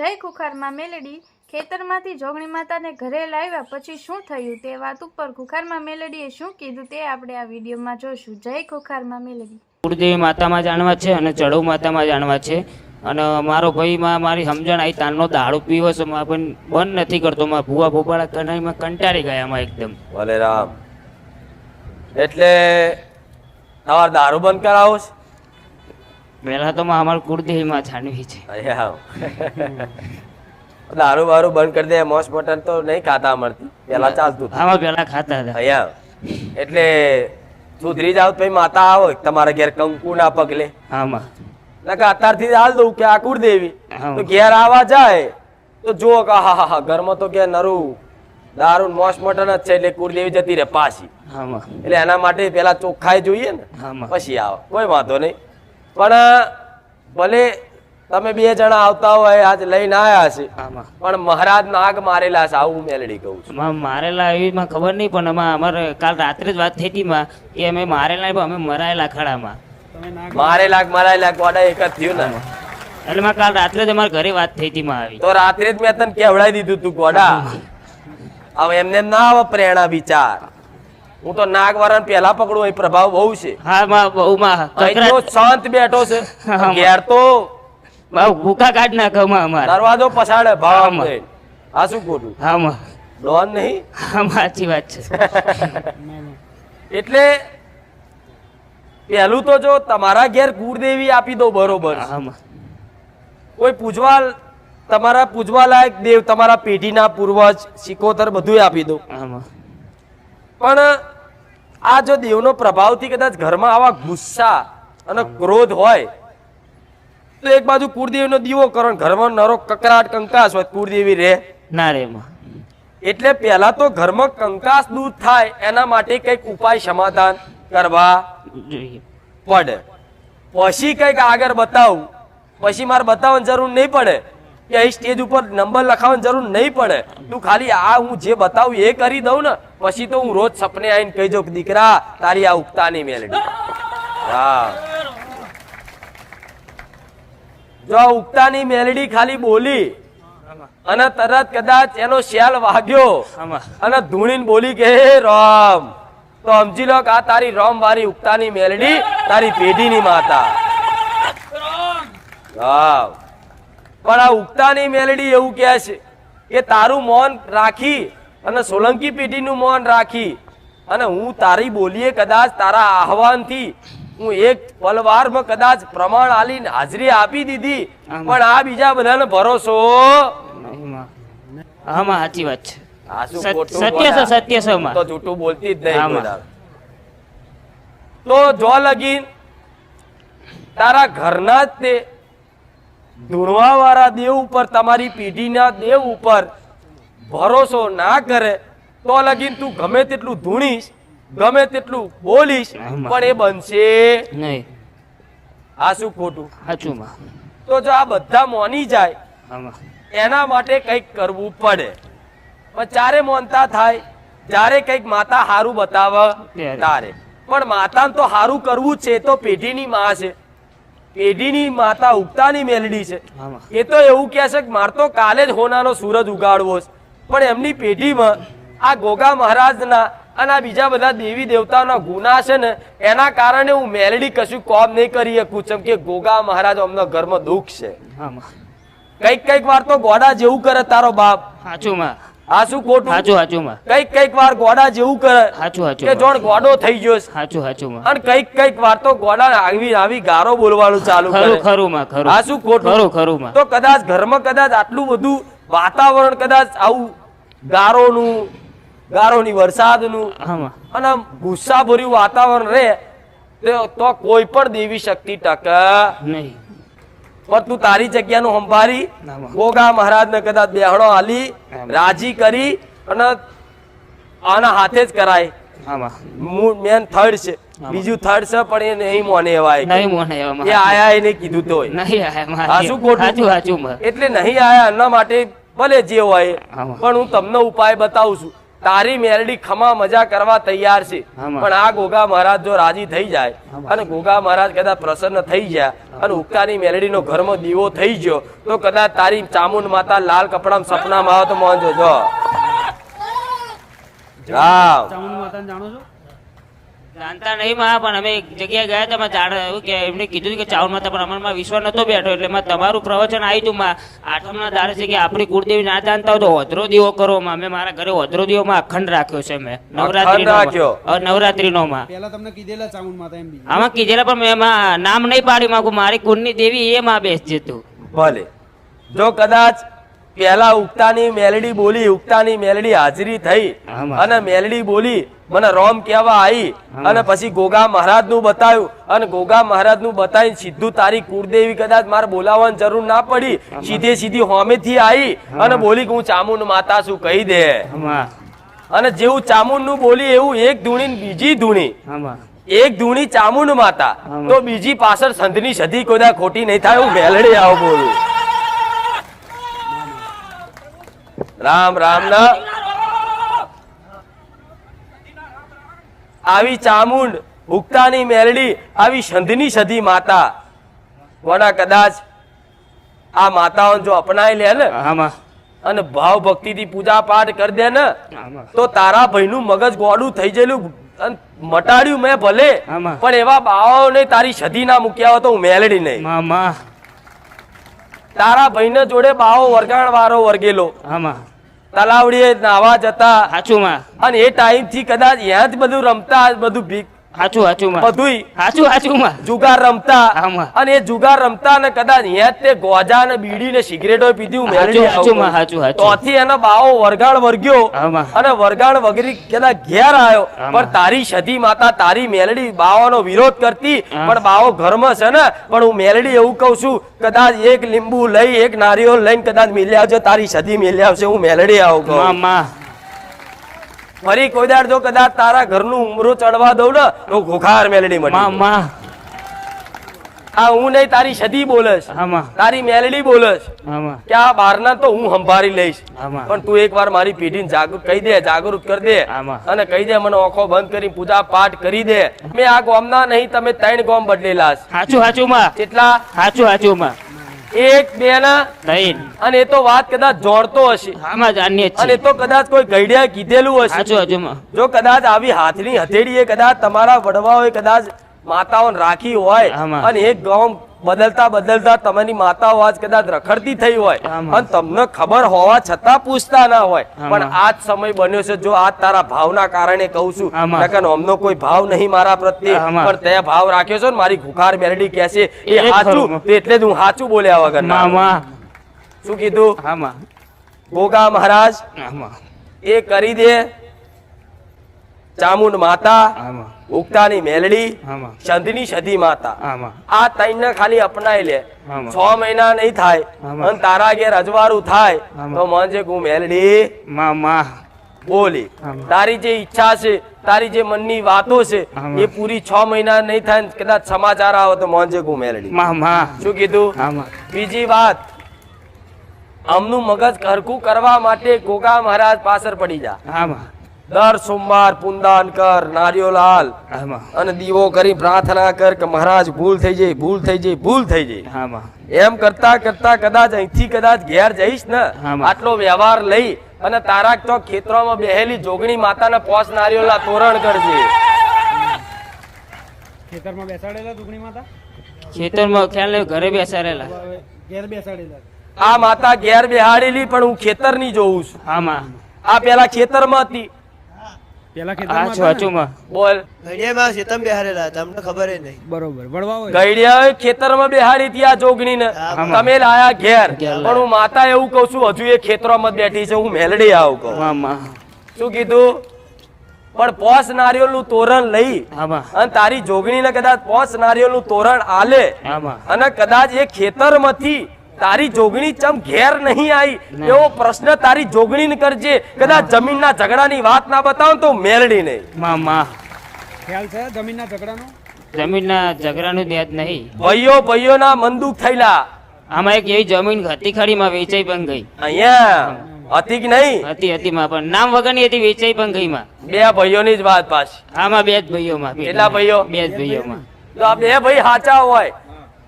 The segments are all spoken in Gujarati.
જય ખુખારમાં મેલેડી ખેતરમાંથી જોગણી માતાને ઘરે લાવ્યા પછી શું થયું તે વાત ઉપર ખુખારમાં મેલેડીએ શું કીધું તે આપણે આ વિડીયોમાં જોશું જય ખુખારમાં મેલેડી. કુળદેવી માતામાં જાણવા છે અને ચડવ માતામાં જાણવા છે. અને મારો ભાઈ માં મારી સમજણ આવી તાનનો દારૂ પીવો છે માં પણ બંધ નથી કરતો. માં ભૂવા ભોપાળા કઢાઈમાં કંટાળી ગયા માં એકદમ. ભલે રામ. એટલે તમારે દારૂ બંધ કરાવો છે? પહેલા તો અમારું કુળદેવીમાં જાણવી છે. આવો. દારૂ બારૂ બંધ કરી દે મોસ મટન તો નહીં ખાતા મળતી પેલા ચાલતું હા પેલા ખાતા હતા. અહીંયા એટલે સુધરી જાવ તો માતા આવો તમારા ઘેર કંકુ ના પગલે. આમાં. નકર અત્યારથી હાલ દઉં કે આ કુળદેવી. તો ઘેર આવવા જાય તો જુઓ કે હા હા હા ઘરમાં તો કે નરું. દારૂ મોસ મટન જ છે એટલે કુળદેવી જતી રહે પાછી. એટલે એના માટે પેલા ચોખ્ખાઈ જોઈએ ને. પછી આવો. કોઈ વાંધો નહીં. પણ ભલે તમે બે જણા આવતા હોય આજ લઈને આવ્યા છે પણ મહારાજ નાગ મારેલા છે આવું મેલડી કહું છું. માં મારેલા એવી માં ખબર નહીં પણ એમાં અમારે કાલ રાત્રે જ વાત થઈ હતી માં કે અમે મારેલા પણ અમે મરાયેલા ખડામાં. મારેલા મરાયેલા ગોડા એક જ થયું ને. એટલે માં કાલ રાત્રે જ અમારા ઘરે વાત થઈ હતી માં આવી. તો રાત્રે જ મેં તને કેવડાવી દીધું તું ગોડા. હવે એમને ના આવે પ્રેરણા વિચાર. હું તો નાગ વાળા પેલા પકડું અહીં પ્રભાવ બહુ છે. હા માં બહુ માં અહીં તો કકરાટ શાંત બેઠો છે. ઘેર તો ભૂકા કાઢ નાખો માં અમારા. દરવાજો પછાડે ભાવ આ શું ખોટું? હા માં. ડોન નહીં? હા સાચી વાત છે. એટલે પહેલું તો જો તમારા ઘેર કુળદેવી આપી દો બરોબર. કોઈ પૂજવા તમારા પૂજવા લાયક દેવ તમારા પેઢીના પૂર્વજ સિકોતર બધું આપી દો. હા માં. પણ આ જો દેવનો પ્રભાવથી કદાચ ઘરમાં આવા ગુસ્સા અને ક્રોધ હોય તો એક બાજુ કુળદેવીનો દીવો કરો ઘરમાં નરો કકરાટ કંકાસ હોય કુળદેવી રહે ના રે એટલે પહેલા તો ઘરમાં કંકાસ દૂર થાય એના માટે કંઈક ઉપાય સમાધાન કરવા જોઈએ. પડે. પછી કંઈક આગળ બતાવું. પછી મારે બતાવવાની જરૂર નહીં પડે. કે અહીં સ્ટેજ ઉપર નંબર લખાવવાની જરૂર નહીં પડે. તું ખાલી આ હું જે બતાવું એ કરી દઉં ને, પછી તો હું રોજ સપને આવીને કહી દઉં દીકરા, તારી આ ઉગતાની મેલડી. હા જો આ ઉગતાની મેલડી ખાલી બોલી, અને તરત કદાચ એનો શેલ વાગ્યો, અને ધૂણીને બોલી કે રામ, તો સમજી લો કે આ તારી રોમ વાળી ઉગતાની મેલડી તારી પેઢીની માતા. હા પણ આ ઉગતાની મેલડી એવું કહે છે કે તારું મૌન રાખી અને સોલંકી પેઢીનું મૌન રાખી અને હું તારી બોલીએ કદાચ તારા આહવાનથી હું એક પલવારમાં કદાચ પ્રમાણ આલીને હાજરી આપી દીધી. પણ આ બીજા બધાને ભરોસો? સાચી વાત છે. સત્ય સત્ય તો જૂઠું બોલતી જ નહીં. તો જો લગીન તારા ઘરના જ તે ધૂણવા દેવ ઉપર તમારી પેઢીના દેવ ઉપર ભરોસો ના કરે તો લગીન તું ગમે તેટલું ધૂણીશ ગમે તેટલું બોલીશ પણ એ બનશે. નહીં. આ શું ખોટું? સાચું તો જો આ બધા મોની જાય એના માટે કંઈક કરવું પડે. પણ ચારે મોનતા થાય જ્યારે કંઈક માતા હારું બતાવે તારે. પણ માતાને તો હારું કરવું છે તો પેઢીની માં છે. પેઢીની માતા ઉગતાની મેલડી છે. એ તો એવું કહે છે કે મારે તો કાલે જ હોનાનો સૂરજ ઉગાડવો છે. પણ એમની પેઢીમાં આ ગોગા મહારાજના અને આ બીજા બધા દેવી દેવતાના ગુના છે ને એના કારણે હું મેલડી કશું કોમ નહીં કરી શકું છું. કે ગોગા મહારાજ અમને ઘરમાં દુઃખ છે. કંઈક કંઈક વાર તો ગોડા જેવું કરે તારો બાપ. સાચું માં. આ શું ખોટું. સાચું સાચું માં. કંઈક કંઈક વાર ગોડા જેવું કરે. સાચું સાચું કે જોણ ગોડો થઈ ગયો. સાચું સાચું માં. અને કંઈક કંઈક વાર તો ગોડા આવી આવી ગારો બોલવાનું ચાલુ કરે. ખરું માં ખરું. આ શું ખોટું. ખરું ખરું માં. તો કદાચ ઘરમાં કદાચ આટલું બધું વાતાવરણ કદાચ આવું ગારોનું ગારોની વરસાદનું અને આમ ગુસ્સાભર્યું વાતાવરણ રહે તો કોઈ પણ દેવી શક્તિ ટકે. નહીં. પણ તું તારી જગ્યાનું સંભાળી. ગોગા મહારાજને કદાચ બેહણો હાલી રાજી કરી અને આના હાથે જ કરાય. મેન થર્ડ છે. બીજું થર્ડ છે પણ એ નહીં મોને એવાય. નહીં મોને એ આયા એને કીધું તો નહીં આયા શું ખોટું? સાચું એટલે નહીં આયા એના માટે ભલે જે હોય. પણ હું તમને ઉપાય બતાવું છું. તારી મેરડી ખમા મજા કરવા તૈયાર છે. પણ આ ગોગા મહારાજ જો રાજી થઈ જાય અને ગોગા મહારાજ કદાચ પ્રસન્ન થઈ ગયા અને ઉક્તાની મેરડી નો ઘરમાં દીવો થઈ ગયો તો કદાચ તારી ચામુંડ માતા લાલ કપડામાં સપનામાં આવે તો મોહન જોજો. રામ ચામુંડ માતા જાણો છો? જાણતા નહીં માં પણ અમે એક જગ્યાએ ગયા હતા માં જાણ એવું કે એમને કીધું કે ચાવલ માતા પણ અમારમાં વિશ્વાસ નતો બેઠો એટલે માં તમારું પ્રવચન આવ્યું હતું માં. આઠમના દાડે છે કે આપણી કુળદેવી ના જાણતા હોય તો હોદરો દીવો કરો માં. મેં મારા ઘરે હોદરો દીવો માં અખંડ રાખ્યો છે મેં. નવરાત્રી નવરાત્રી નો માં પહેલા તમને કીધેલા ચામુંડ માતા એમ આમાં કીધેલા પણ મેં એમાં નામ નહીં પાડી માંગુ. મારી કુળની દેવી એ માં બેસજે તું. ભલે. જો કદાચ પેલા ઉગતાની મેલડી બોલી ઉગતાની મેલડી હાજરી થઈ. અને મેલડી બોલી મને રોમ કહેવા આવી અને પછી ગોગા મહારાજનું બતાવ્યું અને ગોગા મહારાજનું બતાવી સીધું તારી કુળદેવી કદાચ મારે બોલાવવાની જરૂર ના પડી. સીધે સીધી હોમેથી આવી અને બોલી કે હું ચામુંડ માતા છું કહી દે. અને જેવું ચામુંડનું બોલી એવું એક ધૂણી બીજી ધૂણી. એક ધૂણી ચામુંડ માતા. તો બીજી પાછળ સંધની સધી કોદા ખોટી નહીં થાય હું મેલડી આવું બોલું. રામ રામ ના. આવી ચામુંડ ઉગતાની મેલડી આવી સંધની સધી માતા. વડા કદાચ આ માતાઓ જો અપનાવી લે ને અને ભાવ ભક્તિથી પૂજા પાઠ કરી દે ને તો તારા ભાઈનું મગજ ગોડું થઈ ગયેલું મટાડ્યું મેં ભલે. પણ એવા બાવાઓને તારી સધી ના મૂક્યા હોય તો હું મેલડી નહીં. તારા ભાઈ ને જોડે બાવો વરગાણ વારો વર્ગેલો. આમાં. તલાવડીએ નાવા જતા. સાચું માં અને એ ટાઈમથી કદાચ ત્યાં જ બધું રમતા બધું ભીખ હાચું હાચું માં. બધુંય હાચું હાચું માં. જુગાર રમતા. આમાં. અને એ જુગાર રમતા ને કદાચ ત્યાં તે ગોજા ને બીડી ને સિગરેટો પીધું હાચું, હાચું માં, હાચું, હાચું. તોથી એનો બાવો વરગાણ વર્ગ્યો અને વરગાણ વગરી કદાચ ઘેર આવ્યો. પણ તારી સધી માતા તારી મેલડી બાવાનો વિરોધ કરતી. પણ બાવો ઘરમાં છે ને પણ હું મેલડી એવું કહું છું કદાચ એક લીંબુ લઈ એક નારિયેળ લઈને કદાચ મેલ્યા આવજો તારી સદી મેલ્યા આવશે હું મેલડી આવું કહું. ફરી કોઈ દાડ જો કદાચ તારા ઘરનું ઉમરો ચડવા દઉં ને તો ઘોખાર મેલડી મળી આ હું નહીં તારી સદી બોલશ. તારી મેલડી બોલશ. કે આ બારના તો હું સંભાળી લઈશ. પણ તું એકવાર મારી પેઢી જાગૃત કહી દે જાગૃત કરી દે. અને કહી દે મને ઓખો બંધ કરી પૂજા પાઠ કરી દે. મેં આ ગોમના નહીં તમે ત્રણ ગોમ બદલેલા સાચું હાચું માં. કેટલા? સાચું સાચું માં. એક બે ના નહીં. અને એ તો વાત કદાચ જોડતો હશે. અને એ તો કદાચ કોઈ ગઈડિયા કીધેલું હશે. જો કદાચ આવી હાથની હથેળીએ કદાચ તમારા વડવાઓએ કદાચ માતાઓને રાખી હોય. અને એક ગામ બદલતા બદલતા તમારી માતાઓ આજ કદાચ રખડતી થઈ હોય. અને તમને ખબર હોવા છતાં પૂછતા ના હોય. પણ આજ સમય બન્યો છે જો આજ તારા ભાવના કારણે કહું છું. કે અમનો કોઈ ભાવ નહીં મારા પ્રત્યે. પણ તે ભાવ રાખ્યો છે ને મારી ખુખાર બેરડી કે છે એ સાચું એટલે જ હું સાચું બોલ્યા વગર શું કીધું? ગોગા મહારાજ એ કરી દે. ચામુંડ માતા ઉગતાની મેલડી સંધની સધી માતા. આ ત્રણ ખાલી અપનાઈ લે. છ મહિના નહીં થાય. અને તારા ઘેર અજવાળું થાય તો મન હું મેલડી. મામા. બોલી. તારી જે ઈચ્છા છે તારી જે મનની વાતો છે એ પૂરી છ મહિના નહીં થાય કદાચ સમાચાર આવે તો મન હું મેલડી. મામા. શું કીધું? બીજી વાત. આમનું મગજ હરખું કરવા માટે ગોગા મહારાજ પાછળ પડી જા. આમાં. દર સોમવાર પુનદાન કર નારિયોલ હાલ અને દીવો કરી પ્રાર્થના કર કે મહારાજ ભૂલ થઈ જાય ભૂલ થઈ જાય ભૂલ થઈ જાય આમાં. એમ કરતા કરતા કદાચ અહીંથી કદાચ ઘેર જઈશ ને. આટલો વ્યવહાર લઈ અને તારા તો ખેતરોમાં બેહેલી જોગણી માતાના પોસ નારિયોલા તોરણ કરજે. ખેતરમાં બેસાડેલા જોગણી માતા? ખેતરમાં ખ્યાલ નહીં ઘરે બેસાડેલા. ઘેર બેસાડેલા. આ માતા ઘેર બેહાડેલી પણ હું ખેતરની જોઉં છું. આમાં. આ પેલા ખેતરમાં હતી. પેલા ખેતરમાં આ હતા ને? હાચું માં બોલ. ઘડિયામાં સીતમ બેહારેલા હતા અમને ખબર નહીં. બરોબર વડવાઓ હોય. ગઈડિયા ખેતરમાં બેહારી હતી આ જોગણીને તમે લાયા ઘેર. પણ હું માતા એવું કહું છું હજુ એ ખેતરોમાં બેઠી છે હું મેલડી આવું કહું. મામા શું કીધું? પણ પોસ નારિયેળનું તોરણ લઈ અને તારી જોગણી ને કદાચ પોસ નારિયેળનું તોરણ આલે અને કદાચ એ ખેતરમાંથી તારી જોગણી ચમ ઘેર નહીં આવી એવો પ્રશ્ન તારી જોગણી કરજે. કદાચ જમીનના ઝઘડાની વાત ના બતાવો તો મેલડી નહીં. મામા ખ્યાલ છે જમીનના ઝઘડાનો? જમીનના ઝઘડાનું ધ્યાન નહીં. ભાઈઓ ભાઈઓના મંદુક થયેલા. આમાં એક એવી જમીન હતી ખડીમાં વેચાઈ પણ ગઈ. અહીંયા? હતી કે નહીં? હતી હતી માં પણ નામ વગરની હતી વેચાઈ પણ ગઈ માં. બે ભાઈઓની જ વાત પાછી. આમાં બે જ ભાઈઓ માં કેટલા ભાઈઓ? બે જ ભાઈઓ માં તો આ બે ભાઈ સાચા હોય.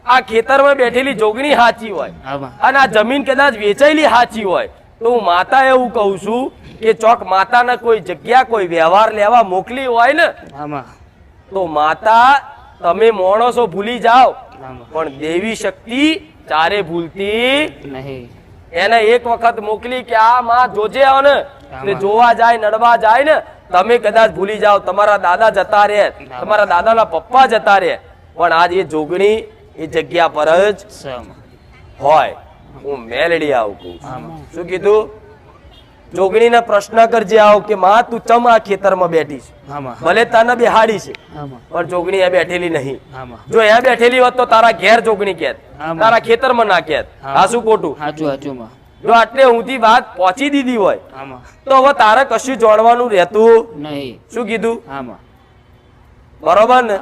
આ ખેતરમાં બેઠેલી જોગણી સાચી હોય. અને આ જમીન કદાચ વેચાયેલી સાચી હોય. તો હું માતા એવું કહું છું કે ચોક માતાને કોઈ જગ્યા કોઈ વ્યવહાર લેવા મોકલી હોય ને તો માતા તમે માણસો ભૂલી જાઓ. પણ દેવી શક્તિ ચારે ભૂલતી નહીં. એને એક વખત મોકલી કે આ માં જોજે આવો ને તે જોવા જાય નડવા જાય ને તમે કદાચ ભૂલી જાઓ તમારા દાદા જતા રહે તમારા દાદાના પપ્પા જતા રહે પણ આજ એ જોગણી એ જગ્યા પર જ હોય. હું મેલડી આવું છું. શું કીધું? જોગણીને પ્રશ્ન કરજે આવો કે માં તું ચમ આ ખેતરમાં બેઠી છે? ભલે તને બેહાડી છે પણ જોગણી બેઠેલી નહીં. જો એ બેઠેલી હોત તો તારા ઘેર જોગણી કેત. તારા ખેતરમાં ના કેત. હા. આ શું ખોટું? હાચું હાચું જો આટલે ઊંધી વાત પહોંચી દીધી હોય તો હવે તારે કશું જાણવાનું રહેતું નહીં. શું કીધું? બરોબર ને?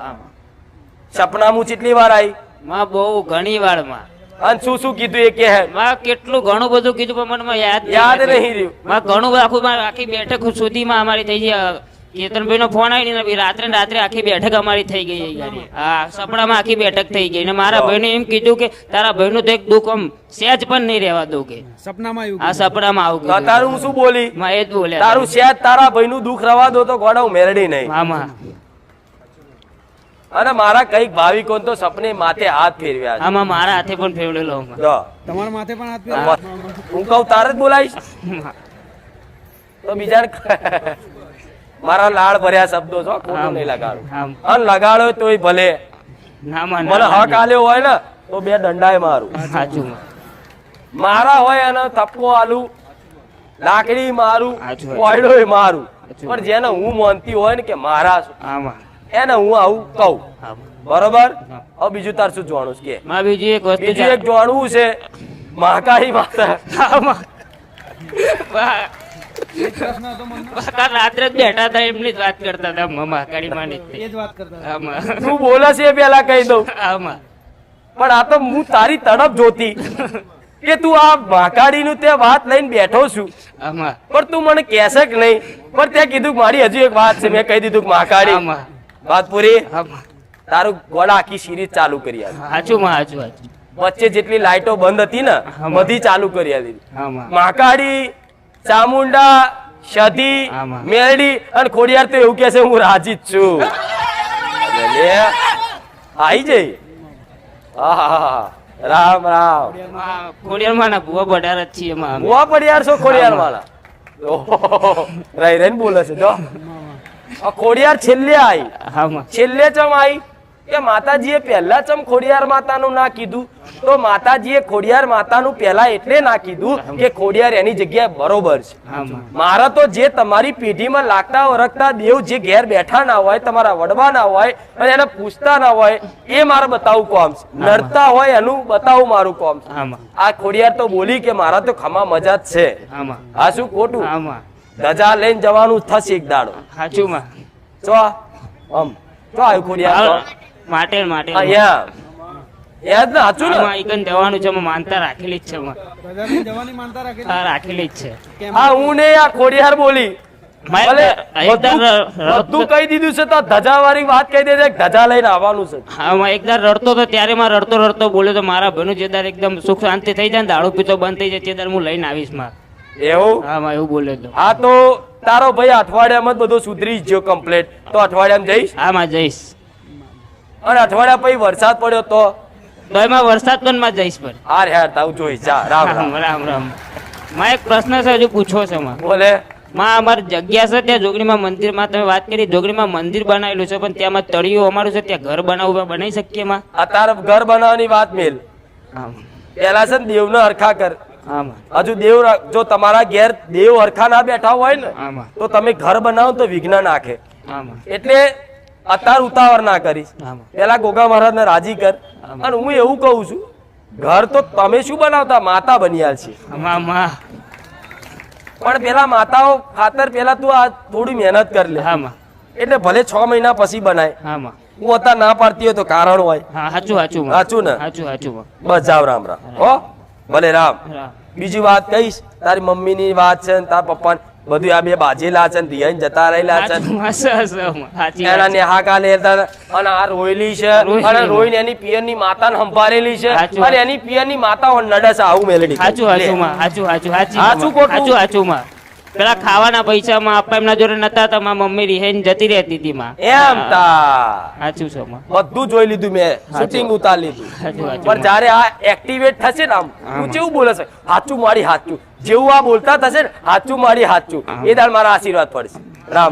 સપનામું કેટલી વાર આવી માં બહુ ઘણી વારમાં અને શું શું કીધું એ કે માં કેટલું ઘણું બધું કીધું પણ મને યાદ યાદ નહીં રહ્યું. માં ઘણું આખું માં આખી બેઠક સુધીમાં અમારી થઈ ગઈ કેતનભાઈ નો ફોન આવી ને રાત્રે રાત્રે આખી બેઠક અમારી થઈ ગઈ. હા સપડામાં આખી બેઠક થઈ ગઈ. ને મારા ભાઈને એમ કીધું કે તારા ભાઈનું તો એક દુઃખ આમ સેજ પણ નહીં રહેવા દઉં કે. સપનામાં આવ્યું આ સપનામાં આવું તો તારું શું બોલી? માં એ જ બોલ્યા તારું સેજ તારા ભાઈનું દુઃખ રવા દો તો ગોડા હું મેરડી નહીં. મામા અને મારા કંઈક ભાવિકો તો સપને માથે હાથ ફેરવ્યા છે. આમાં મારા હાથે પણ ફેરવેલો તમારા માથે પણ હાથ ફેરવ્યો? હું કહું તારે જ બોલાવીશ? તો બીજા મારા લાળ ભર્યા શબ્દો છો ખોટું નહીં લગાડું. અને લગાડો તોય ભલે. મને હક આલ્યો હોય ને તો બે દંડાય મારું. સાચું. મારા હોય અને થપકો આલું લાકડી મારું કોયડો મારું. પણ જેને હું માનતી હોય ને કે મારા છું. આમાં. એને હું આવું કહું. બરોબર? હવે બીજું તાર શું જોવાનું છે? કે માં બીજી એક વસ્તુ બીજું એક જોવાનું છે મહાકાળી માતા. આમાં. બા- પ્રશ્ન હતો મનમાં? બા રાત્રે જ બેઠા હતા એમની જ વાત કરતા હતા મમ્મા માની એ જ વાત કરતા તું બોલે છે પેલા કહી દઉં. આમાં પણ આ તો હું તારી તડપ જોતી કે તું આ મહાકાળી નું તે વાત લઈને બેઠો છું. આમાં પણ તું મને કહેશે કે નહીં. પણ ત્યાં કીધું મારી હજુ એક વાત છે મેં કહી દીધું કે મહાકાળી. આમાં વાત પૂરી તારું ગોળા આખી સિરીઝ ચાલુ કરી માં વચ્ચે જેટલી લાઈટો બંધ હતી ને બધી ચાલુ કરી આલી માકાડી ચામુંડા સધી મેરડી અને ખોડિયાર તો એવું કે છે હું રાજી જ છું. આવી આઈ જઈ. રામ રામ. ખોડિયાર માના ભૂવા બડાર જ છીએ ભૂવા અમે. પડિયાર છો ખોડિયાર વાળા રહી રહીને બોલે છે જો. ખોડિયાર છેલ્લે આવી છેલ્લે ચમ આવી કે માતાજીએ પહેલા ચમ ખોડિયાર માતાનું ના કીધું? તો માતાજીએ ખોડિયાર માતાનું પહેલા એટલે ના કીધું કે ખોડિયાર એની જગ્યાએ બરોબર છે. મારા તો જે તમારી પેઢીમાં લાગતા ઓળખતા દેવ જે ઘેર બેઠા ના હોય તમારા વડવા ના હોય અને એને પૂછતા ના હોય એ મારે બતાવવું કોમ છે. નડતા હોય એનું બતાવું મારું કોમ છે. આ ખોડિયાર તો બોલી કે મારા તો ખમા મજા જ છે. આ શું ખોટું? ધજા લઈને જવાનું થશે એક દાડો. સાચું માં. ચો આમ. ચો આવ્યું ખોડિયા માટે માટે. અહીંયા સાચું ને જવાનું છે માનતા રાખેલી જ છે જવાની માનતા રાખેલી? હા રાખેલી જ છે. હા હું ને આ ખોડિયાર બોલી. મારે બધું કહી દીધું છે તો ધજા વાળી વાત કહી દે ધજા લઈને આવવાનું છે. આમાં એકદાર રડતો તો ત્યારે માં રડતો રડતો બોલ્યો તો મારા ભનુ જેદાર એકદમ સુખ શાંતિ થઈ જાય ને દારૂ પીતો બંધ થઈ જાય તે દાર હું લઈને આવીશમાં એવું? હા એવું બોલ્યો તો. હા તો તારો ભાઈ અઠવાડિયામાં જ બધું સુધરી ગયો કમ્પ્લીટ તો અઠવાડિયામાં જઈશ? હા માં જઈશ. અને અઠવાડિયા પછી વરસાદ પડ્યો તો? તો એમાં વરસાદ પણ માં જઈશ પણ? હાર હેર તાવ જોઈ જા રામ રામ. રામ રામમાં એક પ્રશ્ન છે હજુ પૂછવો છે માં બોલે. માં અમારી જગ્યા છે ત્યાં જોગણીમાં મંદિરમાં. તમે વાત કરી જોગણીમાં મંદિર બનાવેલું છે પણ ત્યાં તળિયું અમારું છે ત્યાં ઘર બનાવવું બનાવી શકીએ માં અત્યારે ઘર બનાવવાની વાત મેલ. પેલા છે ને દેવને હરખા કર હજુ દેવ જો તમારા ઘેર દેવ હરખા ના બેઠા હોય ને તો તમે ઘર બનાવો તો વિઘ્ન નાખે. એટલે અત્યાર ઉતાવળ ના કરીશ. પેલા ગોગા મહારાજને રાજી કર. અને હું એવું કહું છું ઘર તો તમે શું બનાવતા? માતા બન્યા છે. પણ પેલા માતાઓ ખાતર પેલા તું આ થોડી મહેનત કર લે. એટલે ભલે છ મહિના પછી બનાય. હું અત્યારે ના પાડતી હોય તો કારણ હોય. સાચું સાચું સાચું ને? સાચું સાચું બસ જાવ રામ રામ. હો? ભલે રામ. બીજી વાત કહીશ તારી મમ્મીની વાત છે તારા પપ્પા બધું આ બે બાજેલા છે ને જતા રહેલા છે. એના. નેહાકા લેતા અને આ રોયલી છે અને રોઈને એની પિયરની માતા ને સંભાળેલી છે અને એની પિયરની માતા નડે છે આવું મેલડી સાચું. સાચું સાચું સાચું સાચું સાચું સાચું માં પેલા ખાવાના પૈસામાં આપવા એમના જોડે નતા તો મારી મમ્મી રિહાઈને જતી રહેતી હતી માં. એમ તા. સાચું છે માં. બધું જોઈ લીધું મેં. શૂટિંગ ઉતારી લીધું. સાચું સાચું પણ જ્યારે આ એક્ટિવેટ થશે ને આમ હા, તું કેવું બોલે છે હાચું મારી હાચું. જેવું આ બોલતા થશે ને હાચું મારી હાચું. એ દાળ મારા આશીર્વાદ પડશે. રામ.